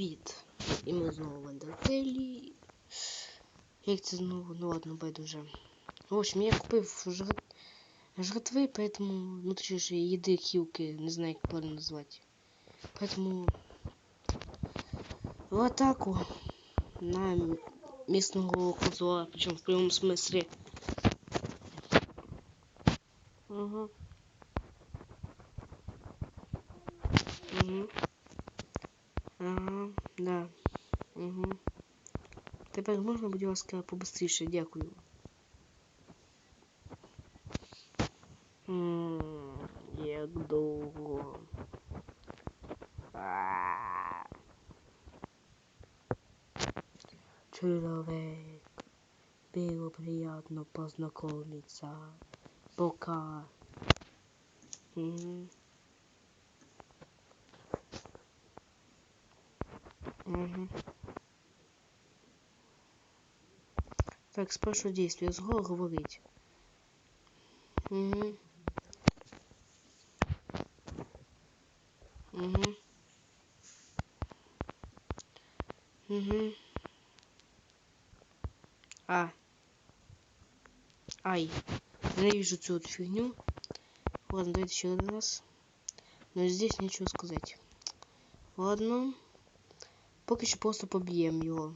Привіт! І ми знову в Ендертелі. Як це знову? Ну ладно, байдуже. В общем, я купив жрат... жратви, поэтому, ну точніше, їди хілки, не знаю, як правильно назвати. Поэтому в атаку на местного козла, причем в прямом смысле. Угу. Угу. Тепер можна, будь ласка, побыстріше, дякую. Як довго. Человек. Было приятно познакомиться. Пока. Угу. Так, спершу действие. Зго говорить. Угу. Угу. Угу. А. Ай. Ненавижу всю эту фигню. Ладно, давайте еще один раз. Но здесь нечего сказать. Ладно. Поки що просто поб'ємо його.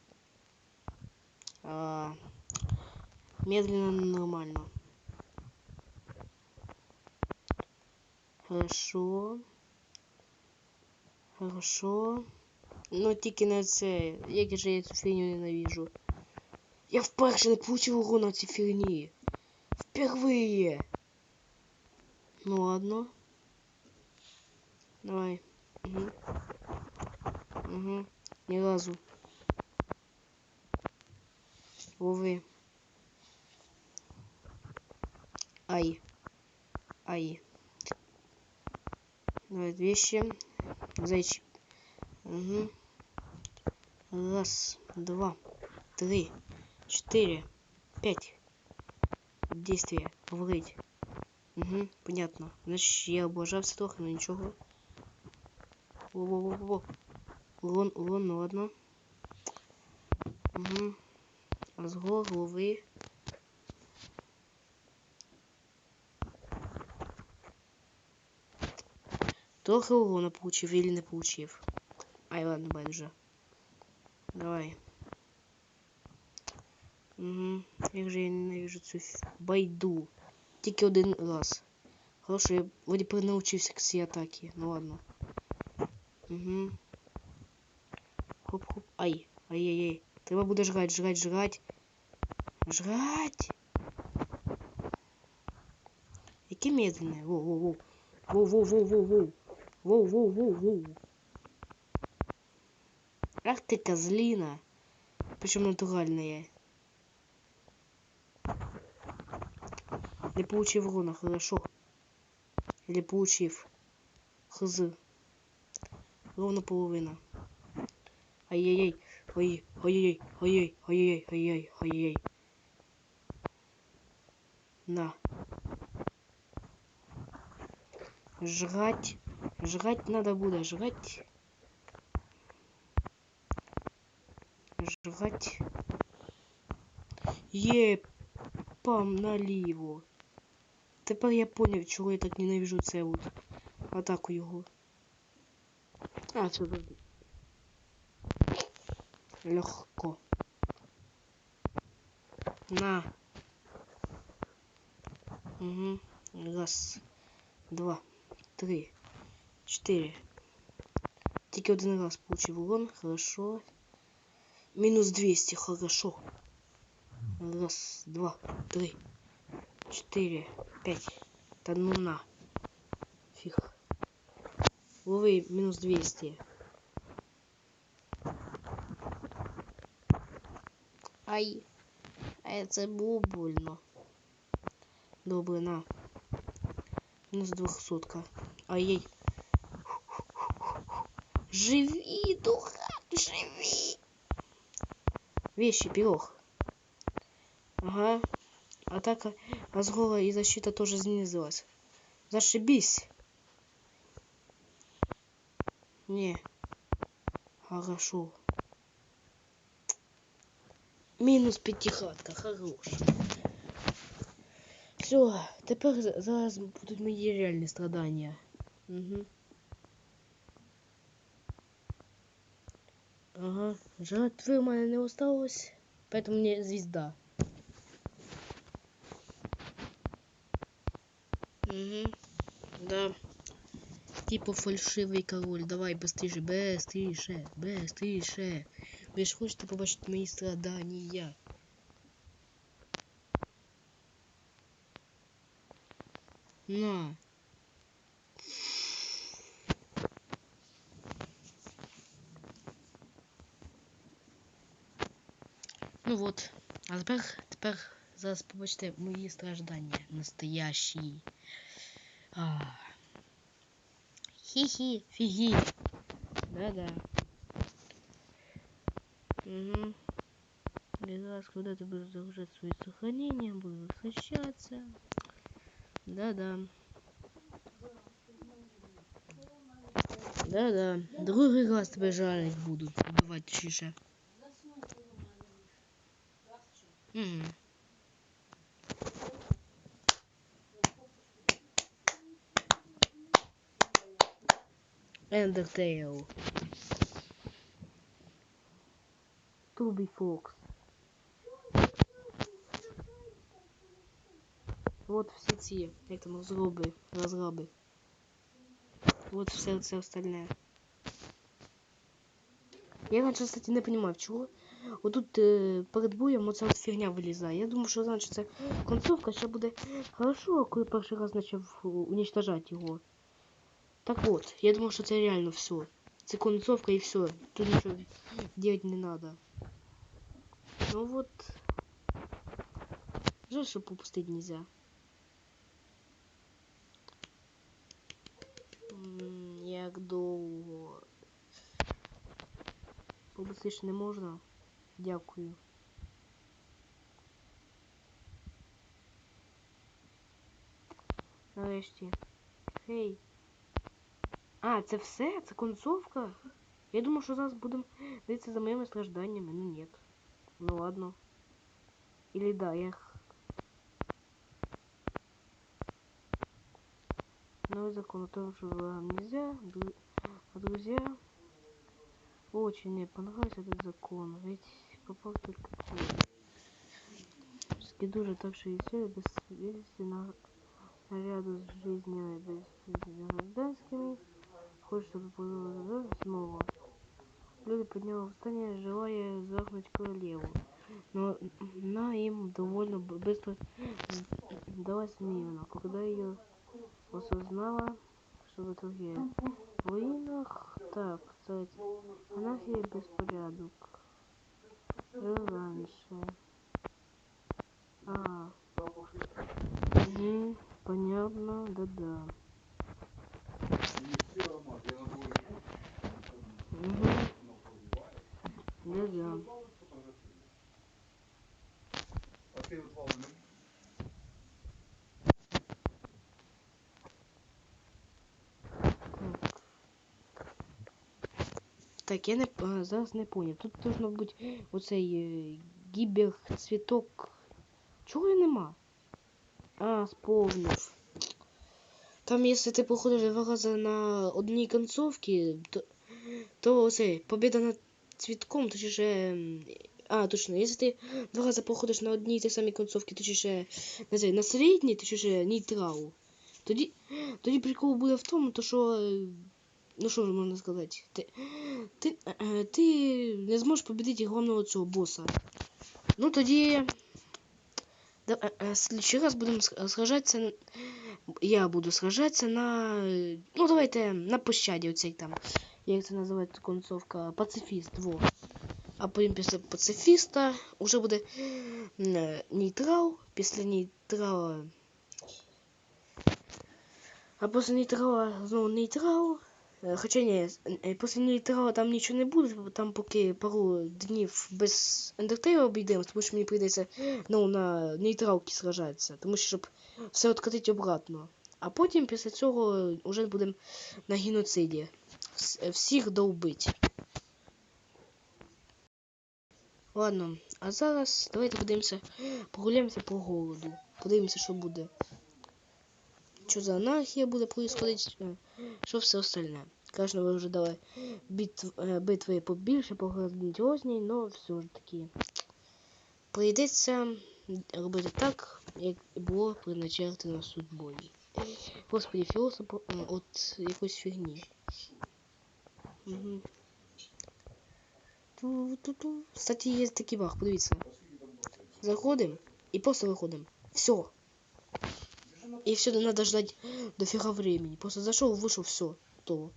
медленно, нормально. Хорошо. Хорошо. Ну тільки на це. Як же я цю фігню ненавижу. Я вперше не получив урон на цій фігні. Впервые. Ну ладно. Давай. Угу. Угу. Ни разу. Лови. Ай. Ай. Давай вещи. Зайчик. Угу. Раз, два, три, четыре, пять. Действие. Говорить. Угу, понятно. Значит, я облажався трохи, но ничего. Во-во-во-во. Урон, урон, ну ладно. Угу. Розгор, голови. Трохи урона получив или не получив. Ай, ладно, байдуже. Давай. Угу. Як же я ненавижу цю байду. Тільки один раз. Хорошо, я вроде перенаучився к цій атаки. Ну ладно. Угу. Хоп-хоп. Ай. Ай-яй-яй. Треба буде жрать, жрать, жрать. Жрать. Які медленне. Воу-воу-воу. Воу-воу-воу-воу-воу. Воу-воу-воу-воу. Ах ты козлина. Причем натуральная. Не получив урона, хорошо. Или получив. Хз. Ровно половина. Ай-яй-яй. Ой, ой-ой, ой-ой, ой-ой, ой-ой, ой-ой. На. Жрать. Жрать надо будет, жрать. Жрать. Е, пам наліво. Тепер я поняв, чого я так ненавижу це от атаку його. А, це добре. Легко. На. Угу. Раз, два, три, четыре. Тільки один раз получив урон, хорошо. Минус 200, хорошо. Раз, два, три, четыре, пять. Да ну на. Фиг. Лови минус 200. Ай. Це було больно. Добре, на. У нас двохсотка. Ай-яй. Живи, дурак, живи. Вещи, пирог. Ага. Атака разгола и защита тоже снизилась. Зашибись. Не. Хорошо. Мінус п'ятихатка, хорош. Все, тепер зараз будуть мої реальні страдання. Угу. Ага, жертви в мене не осталось, поэтому мне звезда. Угу, да. Типа фальшивий король. Давай быстріше, быстріше, быстріше. Ви ж хочете побачити мої страдання. На. Ну вот. А тепер, тепер зараз побачите мої страждання. Настоящі. А. Хи-хи, фиги. Да-да. Угу. И раз, когда ты будешь загружать свои сохранения, буду возвращаться. Да-да. Да-да. Другий раз тебе жалить будут. Убивать чише. Угу. Undertale. Туби Фокс. Вот всі ці, як там розроби, розроби. Вот все це остальне. Я раньше, кстати, не понимаю, чего. Вот тут э, перед боем оця от фігня вилізає. Я думаю, що значить це концовка ще буде хорошо, коли перший раз почав уничтожать його. Так вот, я думал, что это реально все. Это концовка и все. Тут ничего делать не надо. Ну вот. Жаль, что попустить нельзя. Як довго. Попустиш не можна. Дякую. Нарешті. Хей. А, це все? Це концовка? Я думав, що зараз будемо дивитися за моїми стражданнями. Ну нет. Ну ладно. Или да, я... Новый закон о том, вам нельзя. Друзья... Очень мне понравился этот закон. Ведь попал только Скидужа так что и все без связи на наряду с жизнью без гражданскими Люди подняли восстание, желая захнуть королеву. Но она им довольно быстро сдалась мирно, когда ее осознала, что в итоге в руинах, так, кстати, анархия беспорядок. Раньше. А. Угу, понятно, да-да. Ну да. Так, я не зараз не поняв. Тут должно бути оцей е, гібер цвіток. Чого я нема? А, сповнив. Там, если ты походишь два раза на одній концовці, то, то оце, побіда над цвітком, то же... А, точно, если ты два раза походиш на одній й самій концовці, то же на середній, то же нейтрал. Тоді, тоді прикол буде в тому, то що ну що ж можна сказати, ти, ти, ти не зможеш победити головного цього боса. Ну тоді следующий раз будем сражаться я буду сражаться на ну давайте на пощаді оцей там як це називається концовка пацифіст во А потім після пацифіста вже буде е, нейтрал, після нейтрала. А після нейтрала знову нейтрал. Е, Хоча ні, е, після нейтрала там нічого не буде, там поки пару днів без ендертейла обійдемо, тому що мені прийдеться ну, на нейтралки сражатися, тому що щоб все откатити обратно. А потім після цього вже будемо на геноциді. Вс- Всіх довбить. Ладно, а зараз давайте подивимося, прогуляємося по городу. Подивимося, що буде. Що за анархія буде происходить, е, що все остальне. Конечно, ви вже дали битв, е, битви побільше, пограндіозній, но все ж таки. Прийдеться робити так, як було предначертано судьбою. Господи, філософ е, от якоїсь фігні. Угу. Ту-ту-ту. Кстати, є такий баг, подивіться. Заходим и просто выходим. Все. И все, надо ждать дофига времени. Просто зашел, вышел, все. Готово.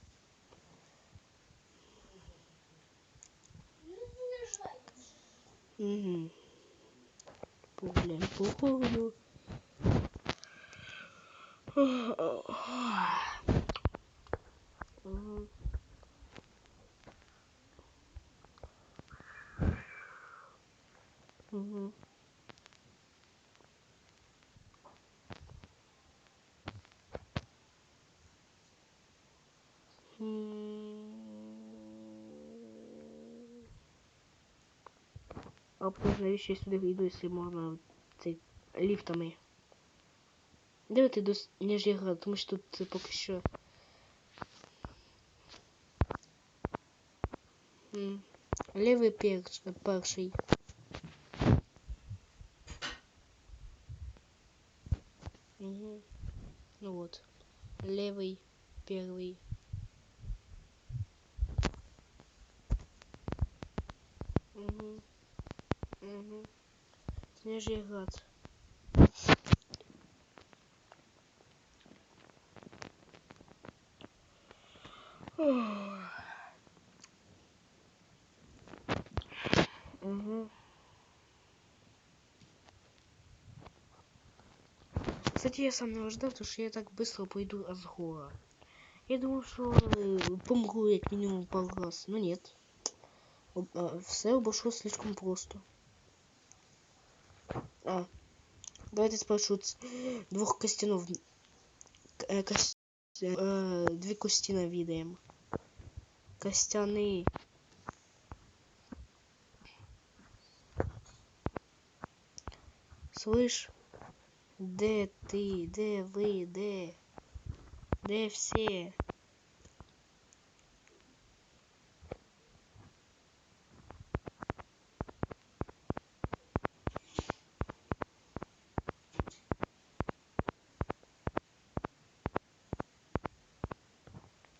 Угу. Погуляем по городу. Мгм. Мгм. М. А потім навіщо я сюди йду, якщо можна цей ліфтами. Ти до Ніжгорода, тому що тут це поки що. М. Левий перш, перший. Угу. Ну вот. Левый, первый. Угу. Угу. Снежеград. Угу. Кстати, я сам не ожидал, потому что я так быстро пойду Асгора. Я думал, что э, помру як минимум пару раз, но нет. А, Все обошлось слишком просто. А, давайте спрошу двух костянов. Э, кос- э, Две кости навідаємо. Костяны. Слышь, де ти, де ви, де? Де всі?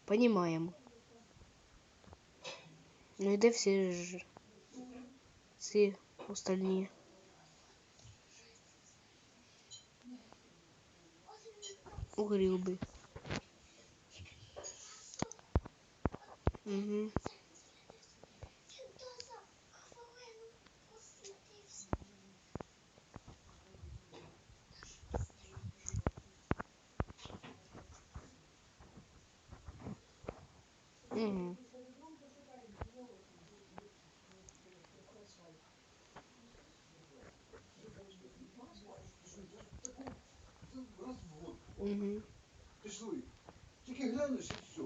Понимаем. Ну и де всі ж ці остальні? Угу. Угу. Угу. Пішли. Тільки глянеш і все.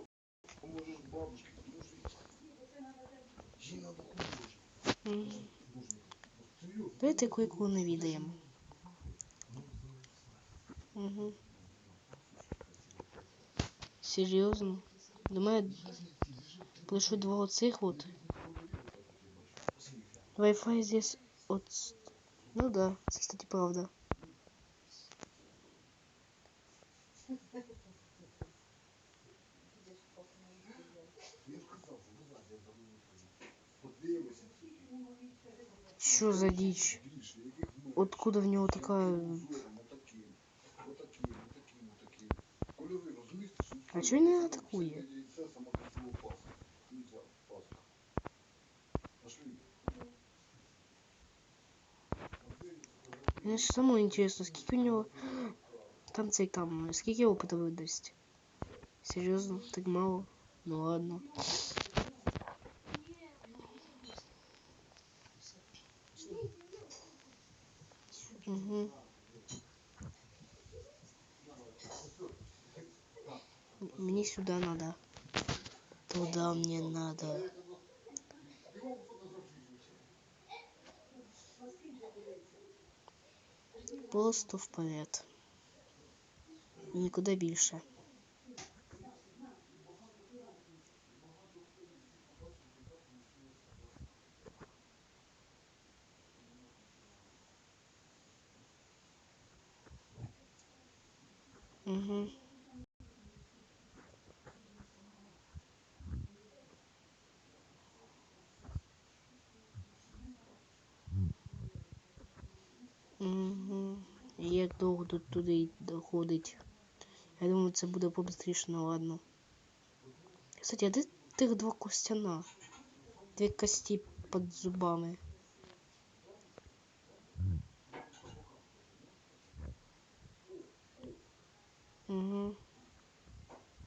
Поможеш бабушці, поможеш. Їй надо хуже. Угу. Давайте кое-кого навідаємо. Угу. Серйозно? До мене прийшло два оцих от. Wi-Fi здесь от... Ну да, це, кстати, правда. что за дичь откуда в него такая а что не атакует Мне же самое интересно, сколько у него там цей там, сколько опыта выдаст. Серьезно, так мало? Ну ладно. сюда надо. Туда мне надо. Просто вперед. І Нікуди більше. Угу. Угу. Тут туди й доходить? Я думаю, це буде побыстріше, ну ладно. Кстати, а де тих два костяна? Дві кості під зубами. Угу.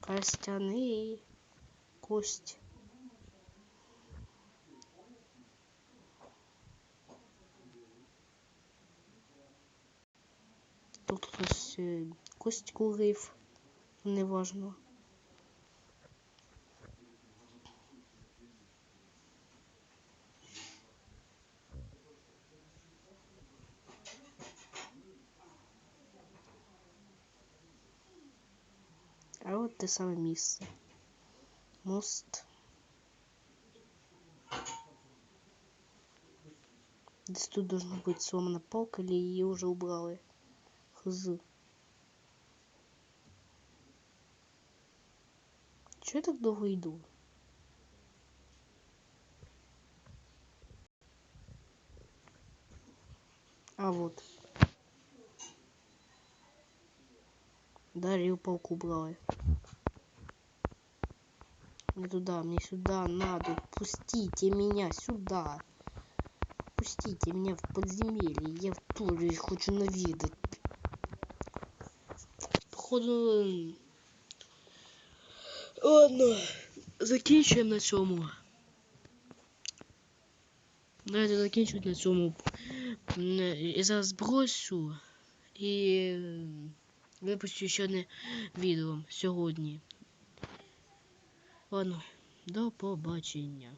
Костяний кость. Тут хтось е, кость курив. Неважно. А от те саме місце. Мост. Десь тут должна бути сломана палка, или її вже убрали. Хз. Чого я так довго йду? А вот. Дарью палку убрали. Не туда, мне сюда надо. Пустите меня сюда. Пустите меня в подземелье. Я тоже хочу навидать. Походу... Ладно, закінчуємо на цьому. Давайте закінчуємо на цьому. І зараз збросю і випущу ще одне відео сьогодні. Ладно, до побачення.